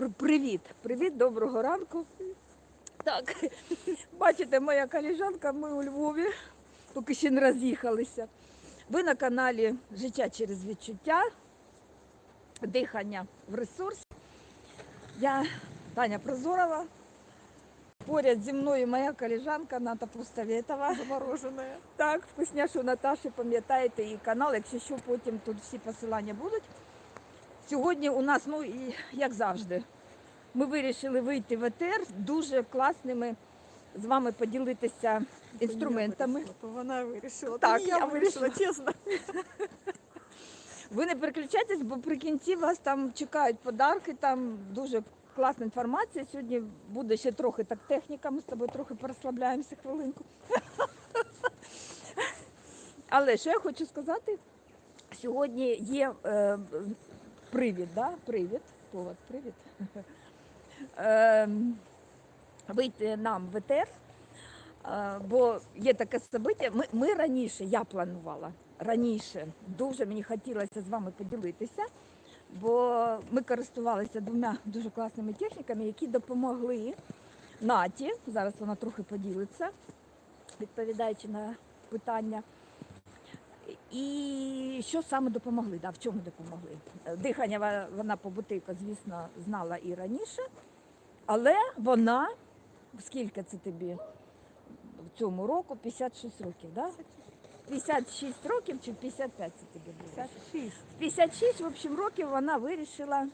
Пр- Привіт, привіт, доброго ранку. Так, бачите, моя коліжанка, ми у Львові, поки ще не роз'їхалися. Ви на каналі Життя через відчуття, дихання в ресурс. Я Таня Прозорова. Поряд зі мною моя коліжанка Ната Пустовєтова. Замороженная. Так, вкусняшу Наташі, пам'ятаєте її канал, якщо що, потім тут всі посилання будуть. Сьогодні у нас, ну і як завжди, ми вирішили вийти в етер дуже класними з вами поділитися інструментами. Вона вирішила. Так, я вирішила, чесно. Ви не переключайтесь, бо при кінці вас там чекають подарки, там дуже класна інформація. Сьогодні буде ще трохи так техніка, ми з тобою трохи порозслабляємося хвилинку. Але що я хочу сказати, сьогодні є е, привід, да? привід, повод, привід. Е, вийти нам в ЕТР, е, бо є таке собиття. Ми, ми раніше, я планувала раніше, дуже мені хотілося з вами поділитися, бо ми користувалися двома дуже класними техніками, які допомогли Наті. Зараз вона трохи поділиться, відповідаючи на питання. І що саме допомогли? Да, в чому допомогли? Е, Дихання вона побутика, звісно, знала і раніше, але вона, скільки це тобі в цьому року? 56 років, да? 56 років чи 55 це тобі було? 56. В 56, в общем, років вона вирішила,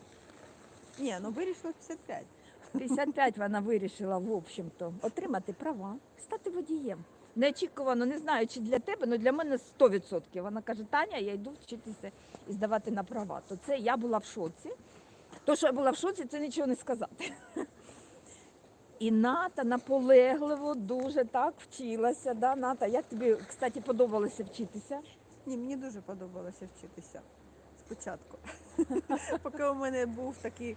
Ні, ну вирішила 55. в 55 вона вирішила, в общем-то, отримати права, стати водієм. Неочікувано, не знаю, чи для тебе, але для мене 100%. Вона каже, Таня, я йду вчитися і здавати на права. То це я була в шоці. То, що я була в шоці, це нічого не сказати. І Ната наполегливо дуже так вчилася. Да? Ната, як тобі, кстати, подобалося вчитися? Ні, мені дуже подобалося вчитися спочатку. Поки у мене був такий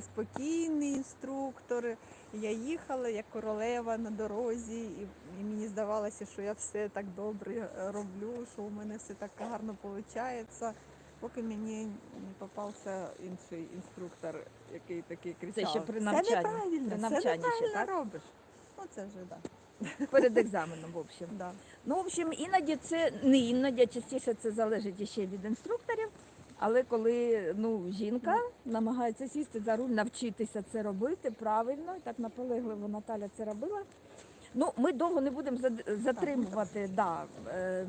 спокійний інструктор, я їхала як королева на дорозі, і, мені здавалося, що я все так добре е, роблю, що у мене все так гарно виходить. Поки мені не попався інший інструктор, який такий кричав. ще при Це навчанні, неправильно, при це навчанні ще, неправильно так? робиш. Ну це вже так. Перед екзаменом, в общем. Да. Ну, в общем, іноді це не іноді, а частіше це залежить ще від інструкторів. Але коли ну, жінка намагається сісти за руль, навчитися це робити правильно, і так наполегливо Наталя це робила. Ну, ми довго не будемо затримувати да, ем,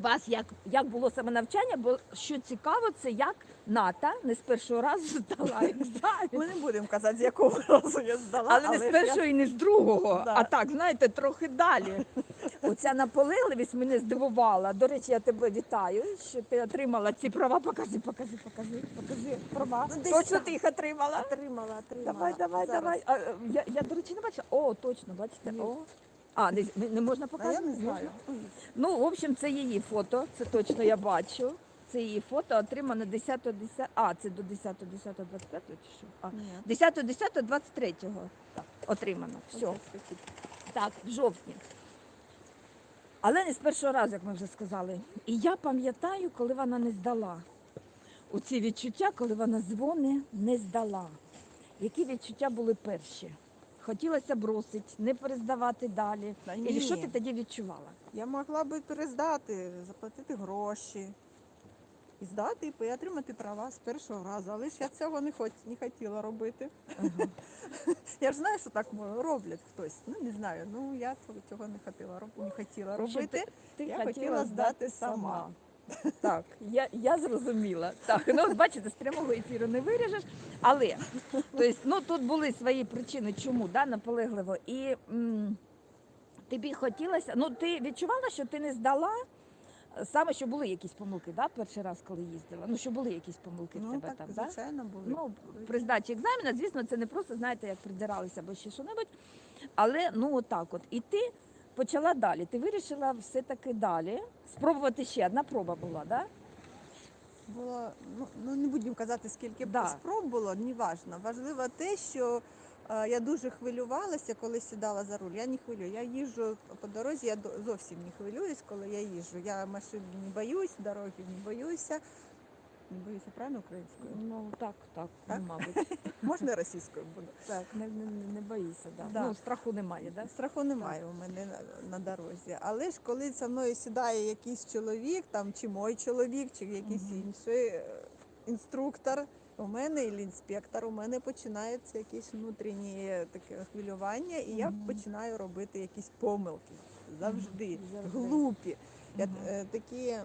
вас, як, як було саме навчання, бо що цікаво, це як Ната не з першого разу здала екзамен. Ми не будемо казати, з якого разу я здала. Але не з ж я- першого і не з другого, Да. а так, знаєте, трохи далі. Оця наполегливість мене здивувала. До речі, я тебе вітаю, що ти отримала ці права. Покажи, покажи, покажи, покажи права. Ну, десь точно так. ти їх отримала. Отримала, отримала. Давай, давай, Зараз. давай. А, е, я, я, до речі, не бачила. О, точно, бачите. О. А, не, не можна А показати? я не знаю. Ну, в общем, це її фото, це точно я бачу. Це її фото отримано 10 10 а, це до 10 10 25 чи що? А, Ні. 10 10 23 отримано. Все. Так, в жовтні. Але не з першого разу, як ми вже сказали. І я пам'ятаю, коли вона не здала. Оці відчуття, коли вона дзвони, не здала. Які відчуття були перші? Хотілося бросити, не перездавати далі. Та І що ти тоді відчувала? Я могла би перездати, заплатити гроші і здати, і отримати права з першого разу. Але ж я цього не, хот... не хотіла робити. Я ж знаю, що так роблять хтось. Ну не знаю. Ну я цього, не хотіла роб... не хотіла робити. Ти Я хотіла здати сама. Так, я, я зрозуміла. Так, ну бачите, з прямого ефіру не виріжеш. Але тобто, ну, тут були свої причини, чому да, наполегливо. І м, тобі хотілося, ну ти відчувала, що ти не здала. Саме що були якісь помилки, да, перший раз, коли їздила. Ну, що були якісь помилки в Ну тебе так, там, да? звичайно, були. Ну, при здачі екзамена, звісно, це не просто, знаєте, як придиралися або ще що-небудь. Але ну отак от. І ти почала далі. Ти вирішила все-таки далі. Спробувати ще одна проба була, да? Було, ну, ну не будемо казати, скільки Да. спроб було, не важно. Важливо те, що я дуже хвилювалася, коли сідала за руль. Я не хвилюю. Я їжджу по дорозі, я зовсім не хвилююсь, коли я їжджу. Я машин не боюсь, дороги не боюся. Не боюся, правильно українською? Ну так, так, Так? мабуть. Можна російською буду. Так, не, не, не боїся, да. Да. Ну, страху немає, да? Страху немає у мене на, на дорозі. Але ж коли зі мною сідає якийсь чоловік, там чи мой чоловік, чи якийсь Мгм. інший е, інструктор, у мене інспектор, у мене починається якесь внутрішнє таке хвилювання, і я починаю робити якісь помилки. Завжди, глупі. Я, е, такі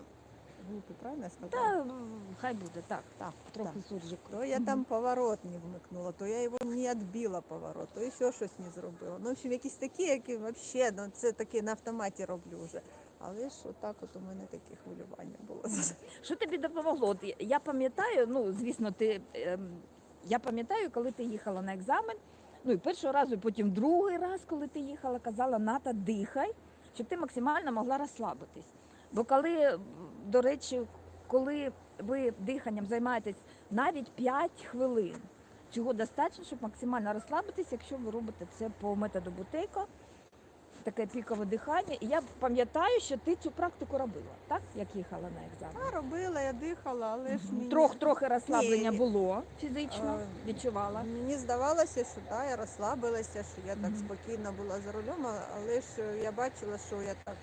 глупі, правильно я сказала? Та хай буде, так, Так, трохи так. суржик. То я там поворот не вмикнула, то я його не відбила поворот, то ще щось не зробила. Ну, в общем, якісь такі, які взагалі, ну це таке на автоматі роблю вже. Але ж отак от у мене таке хвилювання було. Що тобі допомогло? От Я пам'ятаю, ну звісно, ти ем, я пам'ятаю, коли ти їхала на екзамен. Ну і першого разу, і потім другий раз, коли ти їхала, казала Ната, дихай, щоб ти максимально могла розслабитись. Бо коли, до речі, коли ви диханням займаєтесь навіть 5 хвилин, цього достатньо, щоб максимально розслабитись, якщо ви робите це по методу Бутейко, таке пікове дихання. І я пам'ятаю, що ти цю практику робила, так? Як їхала на екзамен. Я робила, я дихала, але ж мені, Трох трохи розслаблення Ні. було фізично, А, відчувала. мені здавалося, що да, я розслабилася, що я так Мгм. спокійно була за рулем, а- але ж е, я бачила, що я так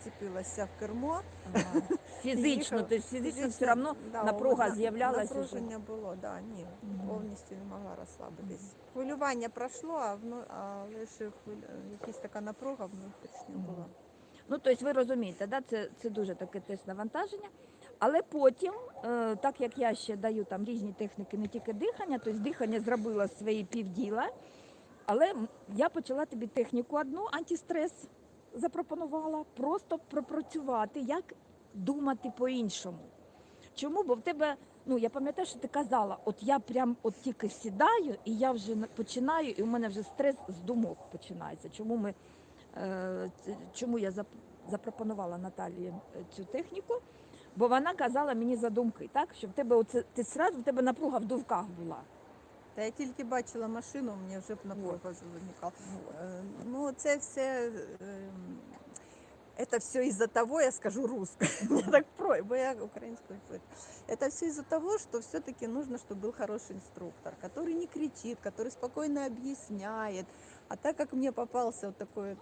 вцепилася в кермо. Ага. Фізично, тобто фізично Фізично, все одно да, напруга на- з'являлася вже. Напруження було, да, ні, повністю не могла розслабитись. Хвилювання пройшло, а вну- але ж хвиль... якась така напруга внутрішня була. Ну, тобто ви розумієте, да? це, це дуже таке теж навантаження. Але потім, е, так як я ще даю там різні техніки, не тільки дихання, тобто дихання зробила свої півділа, але я почала тобі техніку одну, антистрес запропонувала, просто пропрацювати, як думати по-іншому. Чому? Бо в тебе, ну я пам'ятаю, що ти казала, от я прям от тільки сідаю, і я вже починаю, і у мене вже стрес з думок починається. Чому ми е, чому я запропонувала Наталії е, цю техніку? Бо вона казала мені за думки, так? Що в тебе оце ти сразу в тебе напруга в думках була. Та я тільки бачила машину, мені вже б напруга виникала. Е, Ну, це все. ем, Это все из-за того, я скажу русское, мне так про, бо я украинскую говорю. Это все из-за того, что все-таки нужно, чтобы был хороший инструктор, который не кричит, который спокойно объясняет. А так как мне попался вот такой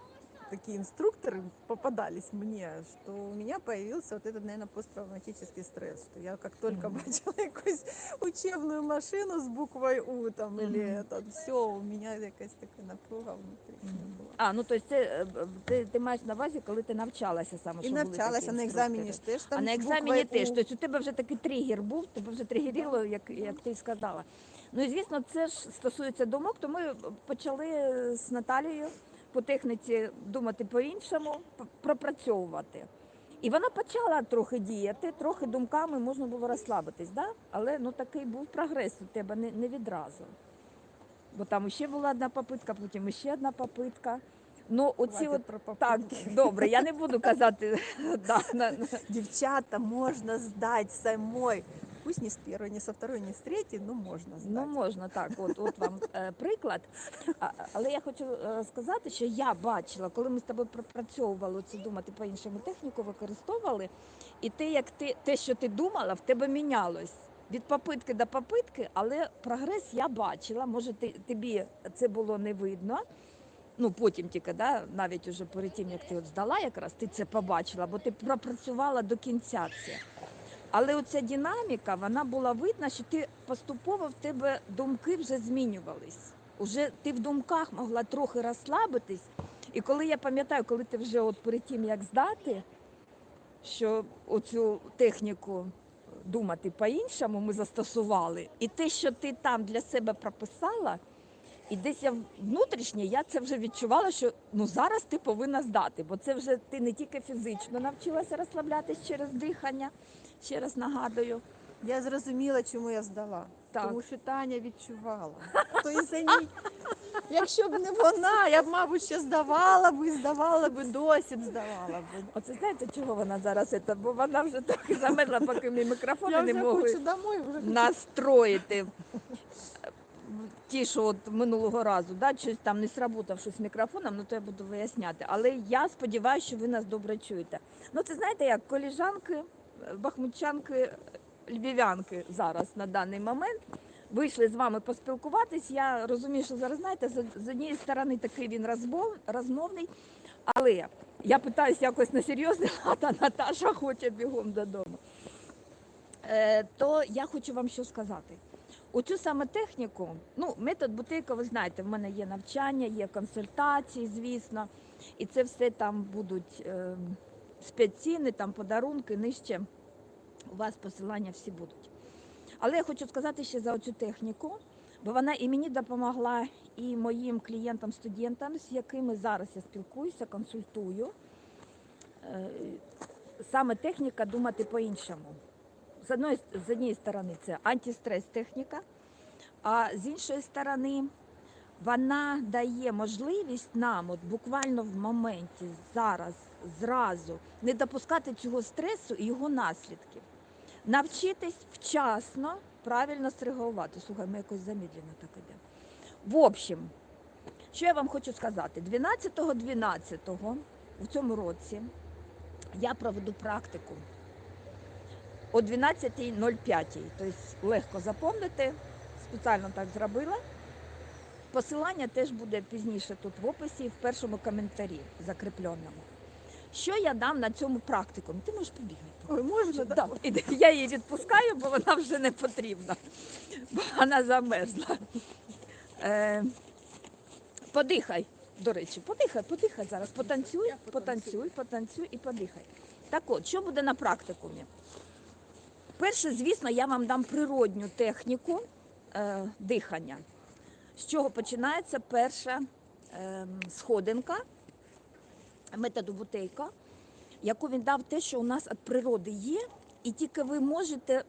такие инструкторы попадались мне, что у меня появился вот этот, наверное, посттравматический стресс, что я как только Мгм. бачила якусь учебную машину с буквой У там или Мгм. это, все, у меня якась така напруга внутрішня була. А, ну тобто це е, б- ти, ти маєш на увазі, коли ти навчалася саме, І що були навчалася такі на екзамені інструктори. ж теж там А на з екзамені буквою теж. «У». Тобто у тебе вже такий тригер був, тебе вже тригерило, як, як ти сказала. Ну і звісно, це ж стосується думок, то ми почали з Наталією по техніці думати по-іншому, пропрацьовувати. І вона почала трохи діяти, трохи думками можна було розслабитись, да? але ну такий був прогрес у тебе не, не відразу. Бо там ще була одна попитка, потім ще одна попитка. Ну, оці от про так, добре, я не буду казати. да, на, на- Дівчата, можна здати самой. Пусть не з першої, не со второї, не з третьої, ну можна здати. Ну, можна так, от, от вам е, приклад. А, але я хочу е, сказати, що я бачила, коли ми з тобою пропрацьовували це думати по-іншому техніку, використовували, і те, як ти, те, що ти думала, в тебе мінялось. Від попитки до попитки, але прогрес я бачила. Може, ти, тобі це було не видно. Ну, потім тільки, да, навіть уже перед тим, як ти от здала якраз, ти це побачила, бо ти пропрацювала до кінця це. Але оця динаміка, вона була видна, що ти поступово в тебе думки вже змінювались. Уже ти в думках могла трохи розслабитись. І коли я пам'ятаю, коли ти вже от перед тим, як здати, що оцю техніку думати по-іншому ми застосували, і те, що ти там для себе прописала, і десь я внутрішнє, я це вже відчувала, що ну зараз ти повинна здати, бо це вже ти не тільки фізично навчилася розслаблятись через дихання, ще раз нагадую. Я зрозуміла, чому я здала. Так. Тому що Таня відчувала. То і за ній. Якщо б не вона, я б, мабуть, ще здавала б і здавала б, і досі б здавала б. Оце знаєте, чого вона зараз? Це? Бо вона вже трохи замерзла, поки ми мікрофони Я не вже могли хочу домой, вже хочу настроїти. Ті, що от минулого разу, да, щось там не сработав щось з мікрофоном, ну то я буду виясняти. Але я сподіваюся, що ви нас добре чуєте. Ну, це знаєте, як коліжанки, бахмутчанки львів'янки зараз на даний момент. Вийшли з вами поспілкуватись. Я розумію, що зараз знаєте, з, однієї сторони такий він розмов, розмовний, але я питаюся якось на серйозний лад, а Наташа хоче бігом додому. Е, то я хочу вам що сказати. Оцю саме техніку, ну, метод бутейка, ви знаєте, в мене є навчання, є консультації, звісно, і це все там будуть е, спецціни, там подарунки, нижче у вас посилання всі будуть. Але я хочу сказати ще за цю техніку, бо вона і мені допомогла, і моїм клієнтам, студентам, з якими зараз я спілкуюся, консультую. Е, Саме техніка думати по-іншому. З одної, з однієї сторони це антистрес техніка, а з іншої сторони вона дає можливість нам, от буквально в моменті, зараз, зразу, не допускати цього стресу і його наслідків. Навчитись вчасно правильно среагувати. Слухай, ми якось замедлено так іде. В общем, що я вам хочу сказати? 12.12 в цьому році я проведу практику о 12.05. Тобто легко запомнити, спеціально так зробила. Посилання теж буде пізніше тут в описі, в першому коментарі закріпленому. Що я дам на цьому практику? Ну, Ти можеш побігати. Ой, можна, да? Да. Я її відпускаю, бо вона вже не потрібна, бо вона замерзла. Е, подихай, до речі, подихай, подихай зараз. Потанцюй, потанцюй, потанцюй і подихай. Так от, що буде на практикумі? Перше, звісно, я вам дам природню техніку е, дихання. З чого починається перша е, сходинка методу Бутейка, яку він дав те, що у нас від природи є, і тільки ви можете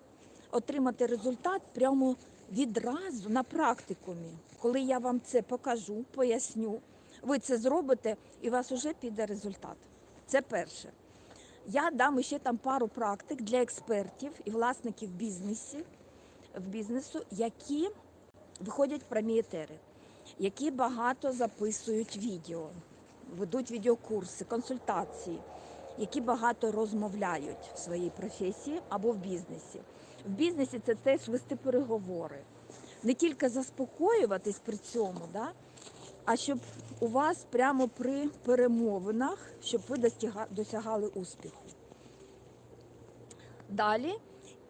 отримати результат прямо відразу на практикумі. Коли я вам це покажу, поясню, ви це зробите і у вас вже піде результат. Це перше. Я дам ще там пару практик для експертів і власників бізнесу, бізнесу, які виходять прямі які багато записують відео, ведуть відеокурси, консультації, які багато розмовляють в своїй професії або в бізнесі. В бізнесі це теж вести переговори, не тільки заспокоюватись при цьому, да? а щоб у вас прямо при перемовинах, щоб ви досягали успіху. Далі,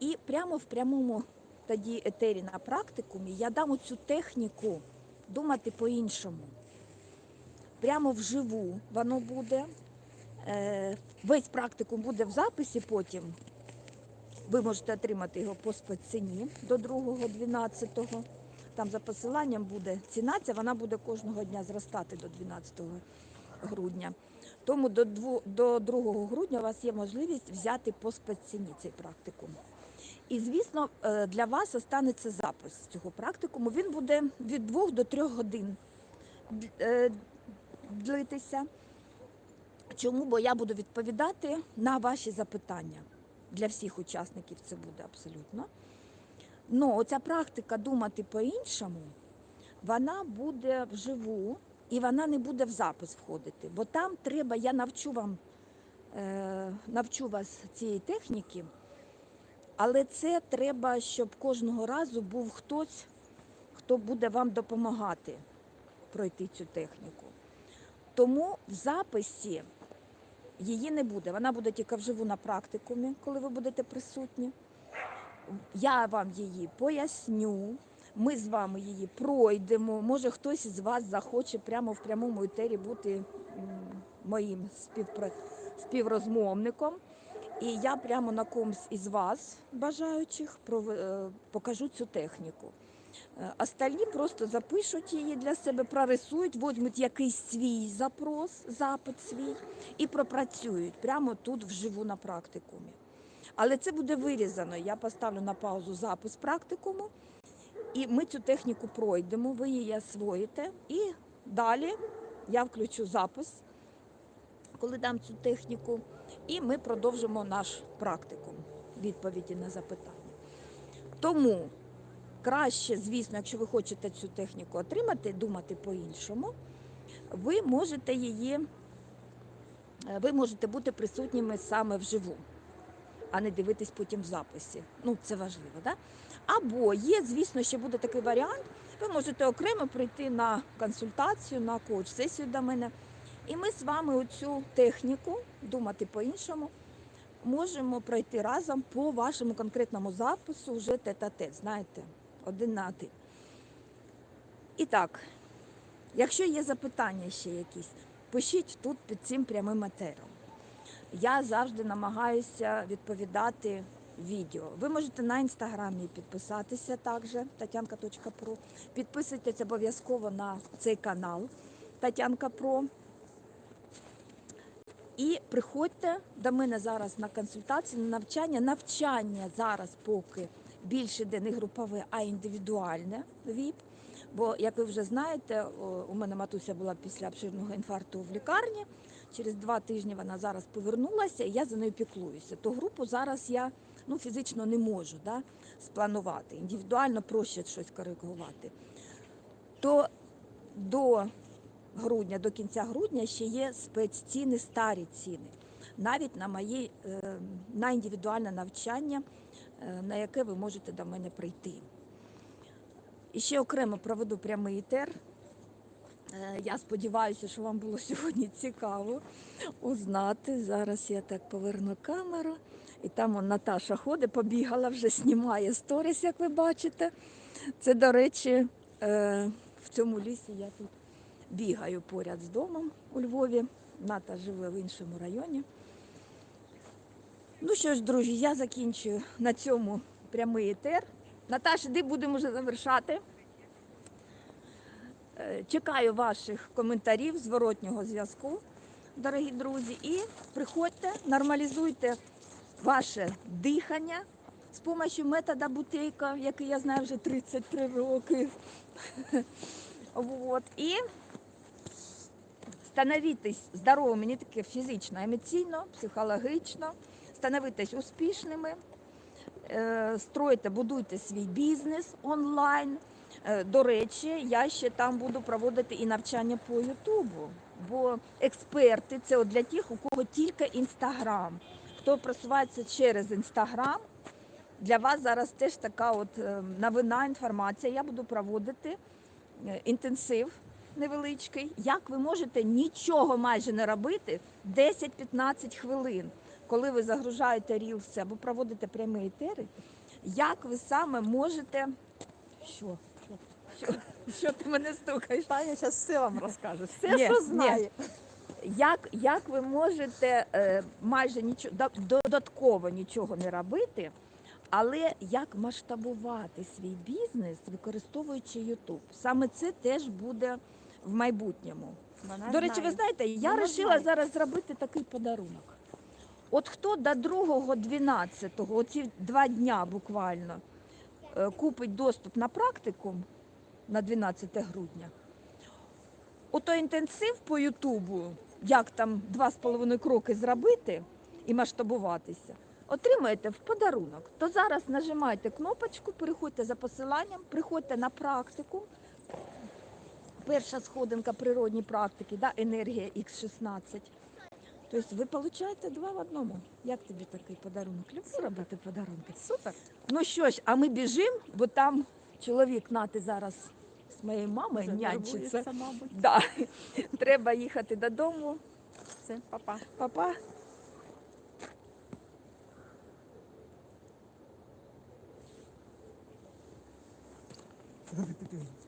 і прямо в прямому тоді етері на практикумі я дам цю техніку думати по-іншому. Прямо вживу воно буде. Е, Весь практикум буде в записі потім. Ви можете отримати його по спецціні до 2-12. Там за посиланням буде ціна, ця вона буде кожного дня зростати до 12 грудня. Тому до, до 2 грудня у вас є можливість взяти по спецціні цей практикум. І, звісно, е, для вас останеться запис цього практикуму. Він буде від 2 до 3 годин е, длитися. Чому? Бо я буду відповідати на ваші запитання. Для всіх учасників це буде абсолютно. Ну, оця практика думати по-іншому, вона буде вживу і вона не буде в запис входити. Бо там треба, я навчу вам, е, навчу вас цієї техніки, але це треба, щоб кожного разу був хтось, хто буде вам допомагати пройти цю техніку. Тому в записі її не буде. Вона буде тільки вживу на практикумі, коли ви будете присутні. Я вам її поясню. Ми з вами її пройдемо. Може, хтось із вас захоче прямо в прямому етері бути моїм співпра... співрозмовником. І я прямо на комусь із вас, бажаючих, е, покажу цю техніку. Е, Остальні просто запишуть її для себе, прорисують, візьмуть якийсь свій запрос, запит свій і пропрацюють прямо тут вживу на практикумі. Але це буде вирізано. Я поставлю на паузу запис практикуму, і ми цю техніку пройдемо, ви її освоїте. І далі я включу запис, коли дам цю техніку, і ми продовжимо наш практикум відповіді на запитання. Тому краще, звісно, якщо ви хочете цю техніку отримати, думати по-іншому, ви можете її, е, ви можете бути присутніми саме вживу. а не дивитись потім в записі. Ну, це важливо, да? Або є, звісно, ще буде такий варіант. Ви можете окремо прийти на консультацію, на коуч-сесію до мене. І ми з вами оцю техніку, думати по-іншому, можемо пройти разом по вашому конкретному запису вже тет-а-тет, знаєте, один на один. І так, якщо є запитання ще якісь, пишіть тут під цим прямим етером. Я завжди намагаюся відповідати відео. Ви можете на інстаграмі підписатися також Татянка.про. Підписуйтесь обов'язково на цей канал Татянка Про. І приходьте до мене зараз на консультацію, на навчання. Навчання зараз поки більше де не групове, а індивідуальне ВІП. Бо, як ви вже знаєте, у мене матуся була після обширного інфаркту в лікарні. Через два тижні вона зараз повернулася, і я за нею піклуюся. То групу зараз я ну, фізично не можу да, спланувати. Індивідуально проще щось коригувати. То до грудня, до кінця грудня ще є спецціни, старі ціни. Навіть на мої е, на індивідуальне навчання, е, на яке ви можете до мене прийти. І ще окремо проведу прямий етер. Е, Я сподіваюся, що вам було сьогодні цікаво узнати. Зараз я так поверну камеру. І там он, Наташа ходить, побігала, вже знімає сторіс, як ви бачите. Це, до речі, в цьому лісі я тут бігаю поряд з домом у Львові. Ната живе в іншому районі. Ну що ж, друзі, я закінчую на цьому прямий етер. Наташа, де будемо вже завершати? Е, Чекаю ваших коментарів, зворотнього зв'язку, дорогі друзі. І приходьте, нормалізуйте ваше дихання з допомогою метода бутейка, який я знаю вже 33 роки. І становитись здоровими не тільки фізично, емоційно, психологічно, становитись успішними, е, стройте, будуйте свій бізнес онлайн. Е, До речі, я ще там буду проводити і навчання по Ютубу, бо експерти це для тих, у кого тільки інстаграм. Хто просувається через інстаграм, для вас зараз теж така от е, новина, інформація. Я буду проводити е, інтенсив невеличкий. Як ви можете нічого майже не робити 10-15 хвилин, коли ви загружаєте рілси або проводите прямі етери, як ви саме можете. Що? Що, що ти мене стукаєш? Таня зараз все вам розкаже. Все, Ні, що ні. знає. Як, як ви можете е, майже нічого додатково нічого не робити, але як масштабувати свій бізнес, використовуючи YouTube? Саме це теж буде в майбутньому. Вона До речі, знає. ви знаєте, я Вона вирішила знає. зараз зробити такий подарунок. От хто до 2-12, оці два дня буквально, е, купить доступ на практикум на 12 грудня, ото інтенсив по Ютубу, як там два з половиною кроки зробити і масштабуватися, отримаєте в подарунок. То зараз нажимайте кнопочку, переходьте за посиланням, приходьте на практику. Перша сходинка природні практики, да, енергія Х16. Тобто ви отримуєте два в одному. Як тобі такий подарунок? Люблю робити подарунки. Супер. Ну що ж, а ми біжимо, бо там чоловік нати зараз з моєю мамою нянчиться. мабуть. Да. Треба їхати додому. Все, папа. Папа. Підеш?